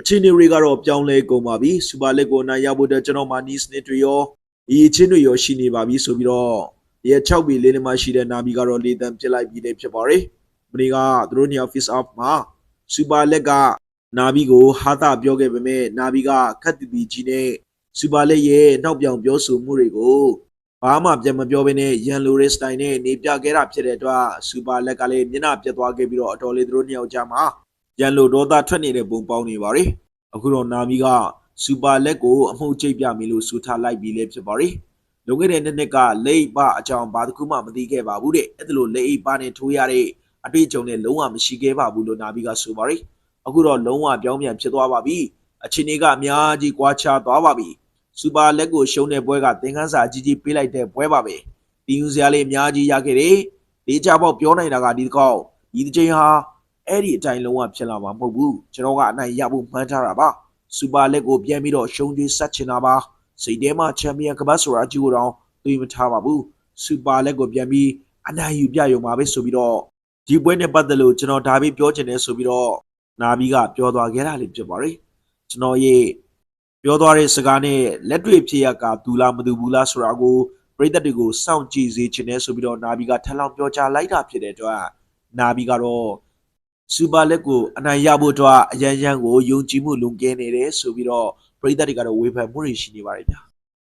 အခြေအနေတွေကတော့ပြောင်းလဲကုန်ပါပြီစူပါလက်ကိုအနိုင်ရဖို့အတွက်ကျွန်တော်မာနီစနစ်တွေရောအရေးချင်းတွေရောရှိနေပါပြီဆိုပြီးတော့ရဲ6ဘီလေးနဲ့မှရှိတဲ့နာဘီကတော့လေးတန်းပြစ်လိုက်ပြီးလည်းဖြစ်ပါတယ်မင်းကသူတို့ည face off မှာစူပါလက်ကနာဘီကိုဟာတာပြောခဲ့ပေမဲ့နာဘီကခက်တီတီကြီးနဲ့စူပါလက်ရဲ့နောက်ပြောင်ပြောဆိုမှုတွေကိုဘာမှပြန်မပြောဘဲနဲ့ရန်လိုရဲစတိုင်နဲ့နေပြခဲ့တာဖြစ်တဲ့အတွက်စူပါလက်ကလည်းမျက်နှာပြတ်သွားခဲ့ပြီးတော့အတော်လေးသူတို့နှစ်ယောက်ကြားမှာ ရန်လိုဒေါသထွက်နေတဲ့ပုံပေါင်းနေပါတယ်။အခုတော့နာမီကစူပါလက်ကိုအမှုချိတ်ပြမယ်လို့ဆိုထားလိုက်ပြီးလည်းဖြစ်ပါတယ်။လွန်ခဲ့တဲ့နှစ်နှစ်ကလက်အိပ်ပအကြောင်းဘာတစ်ခုမှမသိခဲ့ပါဘူးတဲ့။အဲ့ဒါလို့လက်အိပ်ပနဲ့ထိုးရတဲ့အတွေ့အကြုံနဲ့လုံးဝမရှိခဲ့ပါဘူးလို့နာမီကဆိုပါတယ်။အခုတော့လုံးဝပြောင်းပြန်ဖြစ်သွားပါပြီ။အချင်းကြီးကအများကြီးကွာခြားသွားပါပြီ။စူပါလက်ကိုရှုံးတဲ့ပွဲကသင်ခန်းစာအကြီးကြီးပေးလိုက်တဲ့ပွဲပါပဲ။တီးယူစရာလေးအများကြီးရခဲ့တယ်။ဒေးချပေါက်ပြောနိုင်တာကဒီတစ်ခေါက်ဒီတစ်ချိန်ဟာ အဲ့ဒီအတိုင်းလုံးဝဖြစ်လာမှာမဟုတ်ဘူးကျွန်တော်ကအနိုင်ရဖို့မှန်းထားတာပါစူပါလက်ကိုပြန်ပြီးတော့ရှုံးကျွေးဆက်ချင်တာပါစိတ်ထဲမှာချန်ပီယံကပတ်ဆိုတာအကျိုးတော့တွေးမထားပါဘူးစူပါလက်ကိုပြန်ပြီးအနိုင်ယူပြရုံပါပဲဆိုပြီးတော့ဒီပွဲနဲ့ပတ်သက်လို့ကျွန်တော်ဒါပြီးပြောချင်တယ်ဆိုပြီးတော့နာဘီကပြောသွားခဲ့တာလေးဖြစ်ပါတယ်ကျွန်တော်ရဲ့ပြောသွားတဲ့စကားနဲ့လက်တွေ့ဖြစ်ရကဒူလားမဒူဘူးလားဆိုတာကိုပြည်သက်တွေကိုစောင့်ကြည့်စေချင်တယ်ဆိုပြီးတော့နာဘီကထပ်လောင်းပြောကြားလိုက်တာဖြစ်တဲ့အတွက်နာဘီကတော့ စူပါလက်ကိုအနိုင်ရဖို့အတွက်အရန်ရန်ကိုယုံကြည်မှုလွန်ကဲနေတယ်ဆိုပြီးတော့ပြည်သက်တွေကတော့ဝေဖန်မှုတွေရှိနေပါတယ်ဗျာ